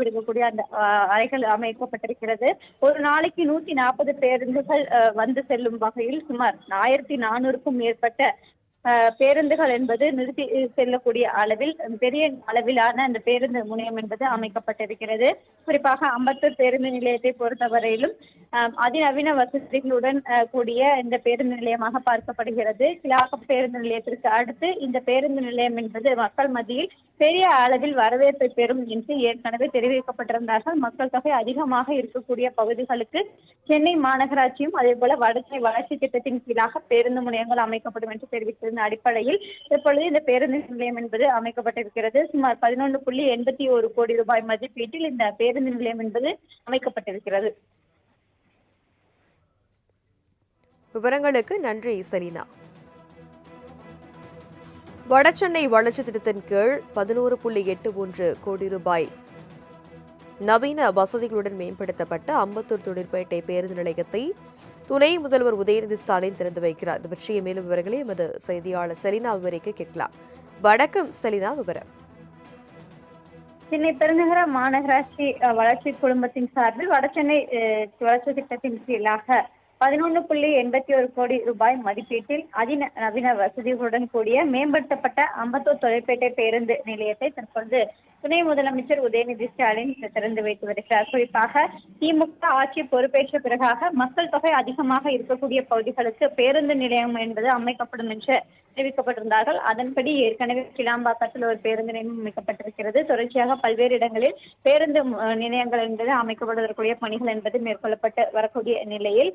விடுக்கக்கூடிய அந்த அறைகள் அமைக்கப்பட்டிருக்கிறது. ஒரு நாளைக்கு நூத்தி நாற்பது பேருந்துகள் வந்து செல்லும் வகையில் சுமார் ஆயிரத்தி நானூறுக்கும் மேற்பட்ட பேருந்துகள் என்பது நிறுத்தி செல்லக்கூடிய அளவில் பெரிய அளவிலான அந்த பேருந்து முனையம் என்பது அமைக்கப்பட்டிருக்கிறது. குறிப்பாக அம்பத்தூர் பேருந்து நிலையத்தை பொறுத்தவரையிலும் அதிநவீன வசதிகளுடன் கூடிய இந்த பேருந்து நிலையமாக பார்க்கப்படுகிறது. கிளாக்கம் பேருந்து நிலையத்திற்கு அடுத்து இந்த பேருந்து நிலையம் என்பது மக்கள் மத்தியில் பெரிய அளவில் வரவேற்பை பெறும் என்று ஏற்கனவே தெரிவிக்கப்பட்டிருந்தார்கள். மக்கள் தொகை அதிகமாக இருக்கக்கூடிய பகுதிகளுக்கு சென்னை மாநகராட்சியும் அதே போல வடசென்னை வளர்ச்சி திட்டத்தின் கீழாக பேருந்து முனையங்கள் அமைக்கப்படும் என்று தெரிவித்தது இருந்த அடிப்படையில் இப்பொழுது இந்த பேருந்து நிலையம் என்பது அமைக்கப்பட்டிருக்கிறது. சுமார் பதினொன்று புள்ளி எண்பத்தி ஒரு கோடி ரூபாய் மதிப்பீட்டில் இந்த பேருந்து நிலையம் என்பது அமைக்கப்பட்டிருக்கிறது. விவரங்களுக்கு நன்றி செலினா வடசென்னை வளர்ச்சி திட்டத்தின் கீழ் பதினோரு புள்ளி எட்டு ஒன்று கோடி ரூபாய். நவீன வசதிகளுடன் மேம்படுத்தப்பட்ட அம்பத்தூர் தொழிற்பேட்டை பேருந்து நிலையத்தை துணை முதல்வர் உதயநிதி ஸ்டாலின் திறந்து வைக்கிறார். இது பற்றிய மேலும் விவரங்களை எமது செய்தியாளர் செலினா விவரிக்க கேட்கலாம். வணக்கம் செலினா விவரம். சென்னை பெருநகர மாநகராட்சி வளர்ச்சி குழுமத்தின் சார்பில் வடசென்னை அஹ், வளர்ச்சி திட்டத்தின் கீழாக பதினொன்று புள்ளி எண்பத்தி ஒரு கோடி ரூபாய் மதிப்பீட்டில் அதிநவீன வசதிகளுடன் கூடிய மேம்படுத்தப்பட்ட அம்பத்தூர் தொழிற்பேட்டை பேருந்து நிலையத்தை தற்பொழுது துணை முதலமைச்சர் உதயநிதி ஸ்டாலின் திறந்து வைத்து வருகிறார். குறிப்பாக திமுக ஆட்சி பொறுப்பேற்ற பிறகாக மக்கள் தொகை அதிகமாக இருக்கக்கூடிய பகுதிகளுக்கு பேருந்து நிலையம் என்பது அமைக்கப்படும் என்று தெரிவிக்கப்பட்டிருந்தார்கள். அதன்படி ஏற்கனவே கிளாம்பாக்கத்தில் ஒரு பேருந்து நிலையம் அமைக்கப்பட்டிருக்கிறது. தொடர்ச்சியாக பல்வேறு இடங்களில் பேருந்து நிலையங்கள் என்பது அமைக்கப்படுவதற்குரிய பணிகள் என்பது மேற்கொள்ளப்பட்டு வரக்கூடிய நிலையில்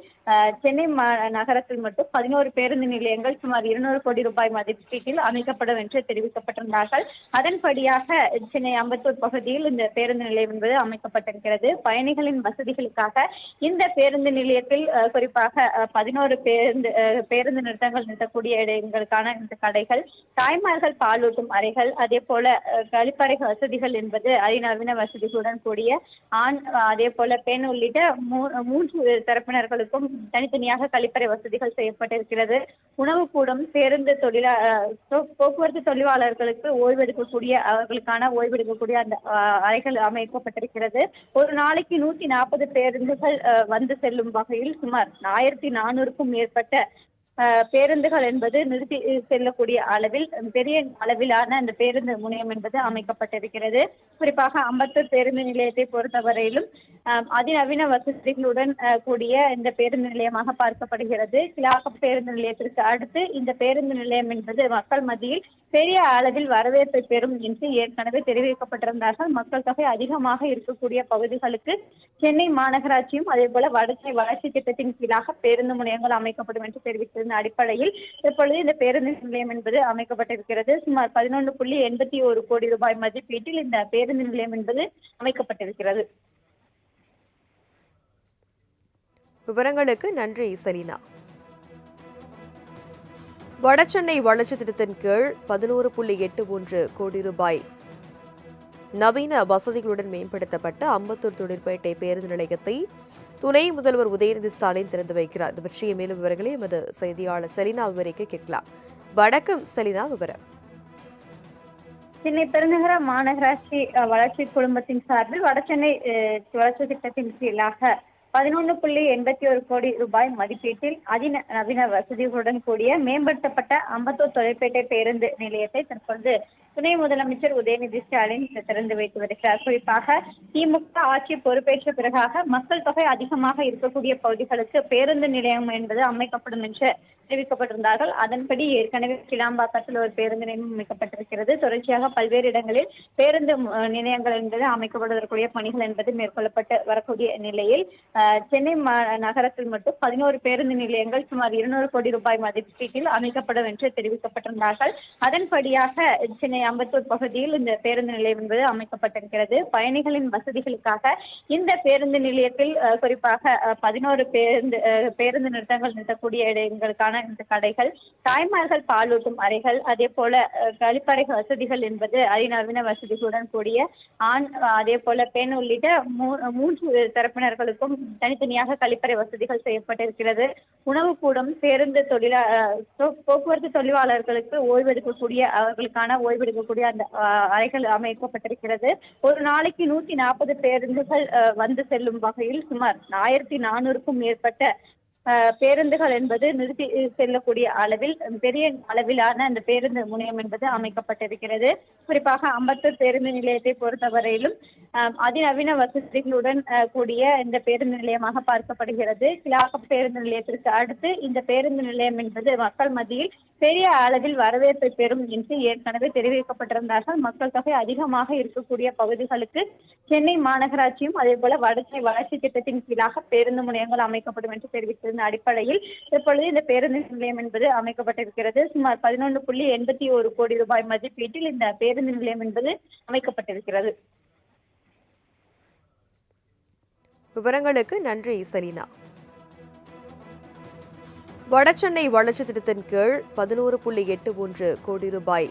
சென்னை மா- நகரத்தில் மட்டும் பதினோரு பேருந்து நிலையங்கள் சுமார் இருநூறு கோடி ரூபாய் மதிப்பீட்டில் அமைக்கப்படும் என்று தெரிவிக்கப்பட்டிருந்தார்கள். அதன்படியாக சென்னை அம்பத்தூர் பகுதியில் இந்த பேருந்து நிலையம் என்பது அமைக்கப்பட்டிருக்கிறது. பயணிகளின் வசதிகளுக்காக இந்த பேருந்து நிலையத்தில் குறிப்பாக பதினோரு பேருந்து பேருந்து நிறுத்தங்கள் நிறுத்தக்கூடிய இடங்களுக்கான இந்த கடைகள் தாய்மார்கள் பாலூட்டும் அறைகள் அதே போல கழிப்பறை வசதிகள் என்பது அதிநவீன வசதிகளுடன் கூடிய ஆண் அதே போல பெண் உள்ளிட்ட மூ- மூன்று தரப்பினர்களுக்கும் தனித்தனியாக கழிப்பறை வசதிகள் செய்யப்பட்டிருக்கிறது. உணவு கூடம் பேருந்து தொழிலா போக்குவரத்து தொழிலாளர்களுக்கு ஓய்வெடுக்கக்கூடிய அவர்களுக்கான ஓய்வெடுக்கக்கூடிய அந்த அறைகள் அமைக்கப்பட்டிருக்கிறது. ஒரு நாளைக்கு நூத்தி நாற்பது பேருந்துகள் வந்து செல்லும் வகையில் சுமார் ஆயிரத்தி நானூறுக்கும் மேற்பட்ட பேருந்துகள் என்பது நிறுத்தி செல்லக்கூடிய அளவில் பெரிய அளவிலான அந்த பேருந்து முனையம் என்பது அமைக்கப்பட்டிருக்கிறது. குறிப்பாக அம்பத்தூர் பேருந்து நிலையத்தை பொறுத்தவரையிலும் அதிநவீன வசதிகளுடன் கூடிய இந்த பேருந்து நிலையமாக பார்க்கப்படுகிறது. கிளாக்கம் பேருந்து நிலையத்திற்கு அடுத்து இந்த பேருந்து நிலையம் என்பது மக்கள் மத்தியில் பெரிய அளவில் வரவேற்பை பெறும் என்று ஏற்கனவே தெரிவிக்கப்பட்டிருந்தார்கள். மக்கள் தொகை அதிகமாக இருக்கக்கூடிய பகுதிகளுக்கு சென்னை மாநகராட்சியும் அதே போல வடசென்னை வளர்ச்சி திட்டத்தின் கீழாக பேருந்து முனையங்கள் அமைக்கப்படும் என்று தெரிவித்திருந்த அடிப்படையில் இப்பொழுது இந்த பேருந்து நிலையம் என்பது அமைக்கப்பட்டிருக்கிறது. சுமார் பதினொன்று புள்ளி எண்பத்தி ஒரு கோடி ரூபாய் மதிப்பீட்டில் இந்த பேருந்து நிலையம் என்பது அமைக்கப்பட்டிருக்கிறது. விவரங்களுக்கு நன்றி செலினா. வடசென்னை வளர்ச்சி திட்டத்தின் கீழ் பதினோரு புள்ளி எட்டு ஒன்று கோடி ரூபாய். நவீன வசதிகளுடன் மேம்படுத்தப்பட்ட அம்பத்தூர் தொழிற்பேட்டை பேருந்து நிலையத்தை துணை முதல்வர் உதயநிதி ஸ்டாலின் திறந்து வைக்கிறார். இது பற்றிய மேலும் விவரங்களை எமது செய்தியாளர் செலினா விவரிக்க கேட்கலாம். வணக்கம் செலினா விவரம். சென்னை பெருநகர மாநகராட்சி வளர்ச்சி குழுமத்தின் சார்பில் வடசென்னை வளர்ச்சி திட்டத்தின் கீழாக பதினொன்று புள்ளி எண்பத்தி ஒரு கோடி ரூபாய் மதிப்பீட்டில் அதிநவீன வசதிகளுடன் கூடிய மேம்படுத்தப்பட்ட அம்பத்தூர் தொழிற்பேட்டை பேருந்து நிலையத்தை தற்பொழுது துணை முதலமைச்சர் உதயநிதி ஸ்டாலின் திறந்து வைத்து வருகிறார். குறிப்பாக திமுக ஆட்சி பொறுப்பேற்ற பிறகாக மக்கள் தொகை அதிகமாக இருக்கக்கூடிய பகுதிகளுக்கு பேருந்து நிலையம் என்பது அமைக்கப்படும் என்று தெரிவிக்கப்பட்டிருந்தார்கள். அதன்படி ஏற்கனவே கிளாம்பாக்கத்தில் ஒரு பேருந்து நிலையம் அமைக்கப்பட்டிருக்கிறது. தொடர்ச்சியாக பல்வேறு இடங்களில் பேருந்து நிலையங்கள் என்பது அமைக்கப்படுவதற்குரிய பணிகள் என்பது மேற்கொள்ளப்பட்டு வரக்கூடிய நிலையில் சென்னை மா- நகரத்தில் மட்டும் பதினோரு பேருந்து நிலையங்கள் சுமார் இருநூறு கோடி ரூபாய் மதிப்பீட்டில் அமைக்கப்படும் என்று தெரிவிக்கப்பட்டிருந்தார்கள். அதன்படியாக சென்னை அம்பத்தூர் பகுதியில் இந்த பேருந்து நிலையம் என்பது அமைக்கப்பட்டிருக்கிறது. பயணிகளின் வசதிகளுக்காக இந்த பேருந்து நிலையத்தில் குறிப்பாக பதினோரு பேருந்து பேருந்து நிறுத்தங்கள் நிறுத்தக்கூடிய இடங்களுக்கான இந்த கடைகள் தாய்மார்கள் பாலூட்டும் அறைகள் அதே போல கழிப்பறை வசதிகள் என்பது அதிநவீன வசதிகளுடன் கூடிய ஆண் அதே போல பெண் உள்ளிட்ட மூ- மூன்று தரப்பினர்களுக்கும் தனித்தனியாக கழிப்பறை வசதிகள் செய்யப்பட்டிருக்கிறது. உணவு கூடம் பேருந்து தொழிலா போ- போக்குவரத்து தொழிலாளர்களுக்கு ஓய்வெடுக்கக்கூடிய அவர்களுக்கான இருக்கக்கூடிய அந்த அறைகள் அமைக்கப்பட்டிருக்கிறது. ஒரு நாளைக்கு நூத்தி நாற்பது பேருந்துகள் வந்து செல்லும் வகையில் சுமார் ஆயிரத்தி நானூறுக்கும் மேற்பட்ட பேருந்துகள் என்பது நிறுத்தி செல்லக்கூடிய அளவில் பெரிய அளவிலான அந்த பேருந்து முனையம் என்பது அமைக்கப்பட்டிருக்கிறது. குறிப்பாக அம்பத்தூர் பேருந்து நிலையத்தை பொறுத்தவரையிலும் அதிநவீன வசதிகளுடன் கூடிய இந்த பேருந்து நிலையமாக பார்க்கப்படுகிறது. கிளாக்கம் பேருந்து நிலையத்திற்கு அடுத்து இந்த பேருந்து நிலையம் என்பது மக்கள் மத்தியில் பெரிய அளவில் வரவேற்பை பெறும் என்று ஏற்கனவே தெரிவிக்கப்பட்டிருந்தார்கள். மக்கள் தொகை அதிகமாக இருக்கக்கூடிய பகுதிகளுக்கு சென்னை மாநகராட்சியும் அதே போல வடசை வளர்ச்சி திட்டத்தின் கீழாக பேருந்து முனையங்கள் அமைக்கப்படும் என்று தெரிவித்திருந்த அடிப்படையில் இப்பொழுது இந்த பேருந்து நிலையம் என்பது அமைக்கப்பட்டிருக்கிறது. சுமார் பதினொன்று புள்ளி எண்பத்தி ஒரு கோடி ரூபாய் மதிப்பீட்டில் இந்த பேருந்து நிலையம் என்பது அமைக்கப்பட்டிருக்கிறது. விவரங்களுக்கு நன்றி செலினா. வடசென்னை வளர்ச்சி திட்டத்தின் கீழ் பதினோரு புள்ளி எட்டு ஒன்று கோடி ரூபாய்.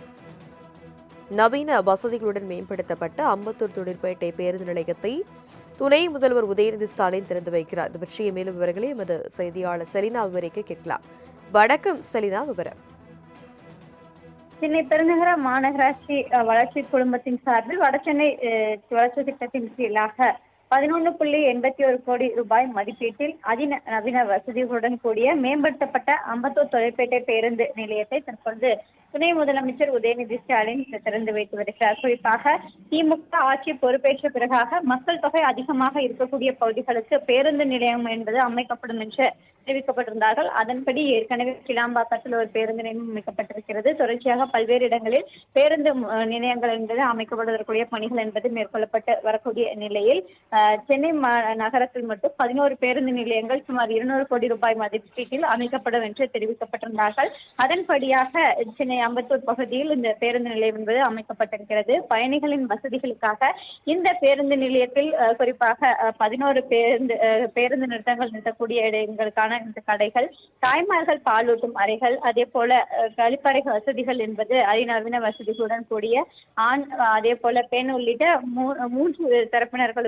நவீன வசதிகளுடன் மேம்படுத்தப்பட்ட அம்பத்தூர் தொழிற்பேட்டை பேருந்து நிலையத்தை துணை முதல்வர் உதயநிதி ஸ்டாலின் திறந்து வைக்கிறார். இது பற்றிய மேலும் விவரங்களை எமது செய்தியாளர் செலினா விவரிக்க கேட்கலாம். வணக்கம் செலினா விவரம். சென்னை பெருநகர மாநகராட்சி வளர்ச்சி குழுமத்தின் சார்பில் வடசென்னை வளர்ச்சி திட்டத்தின் கீழாக பதினொன்று புள்ளி எண்பத்தி ஒரு கோடி ரூபாய் மதிப்பீட்டில் அதிநவீன வசதிகளுடன் கூடிய மேம்படுத்தப்பட்ட அம்பத்தூர் தொழிற்பேட்டை பேருந்து நிலையத்தை தற்பொழுது துணை முதலமைச்சர் உதயநிதி ஸ்டாலின் திறந்து வைத்து வருகிறார். குறிப்பாக திமுக ஆட்சி பொறுப்பேற்ற பிறகாக மக்கள் தொகை அதிகமாக இருக்கக்கூடிய பகுதிகளுக்கு பேருந்து நிலையம் என்பது அமைக்கப்படும் என்று தெரிவிக்கப்பட்டிருந்தார்கள். அதன்படி ஏற்கனவே கிளாம்பாக்கத்தில் ஒரு பேருந்து நிலையம் அமைக்கப்பட்டிருக்கிறது. தொடர்ச்சியாக பல்வேறு இடங்களில் பேருந்து நிலையங்கள் என்பது அமைக்கப்படுவதற்குரிய பணிகள் என்பது மேற்கொள்ளப்பட்டு வரக்கூடிய நிலையில் சென்னை மா- நகரத்தில் மட்டும் பதினோரு பேருந்து நிலையங்கள் சுமார் இருநூறு கோடி ரூபாய் மதிப்பீட்டில் அமைக்கப்படும் என்று தெரிவிக்கப்பட்டிருந்தார்கள். அதன்படியாக சென்னை அம்பத்தூர் பகுதியில் இந்த பேருந்து நிலையம் என்பது அமைக்கப்பட்டிருக்கிறது. பயணிகளின் வசதிகளுக்காக இந்த பேருந்து நிலையத்தில் குறிப்பாக பதினோரு பேருந்து பேருந்து நிறுத்தங்கள் நிறுத்தக்கூடிய இடங்களுக்கான இந்த கடைகள் தாய்மார்கள் பாலூட்டும் அறைகள் அதே போல கழிப்பறை வசதிகள் என்பது அதிநவீன வசதிகளுடன் கூடிய ஆண் அதே போல பெண் உள்ளிட்ட மூ- மூன்று தரப்பினர்களுக்கு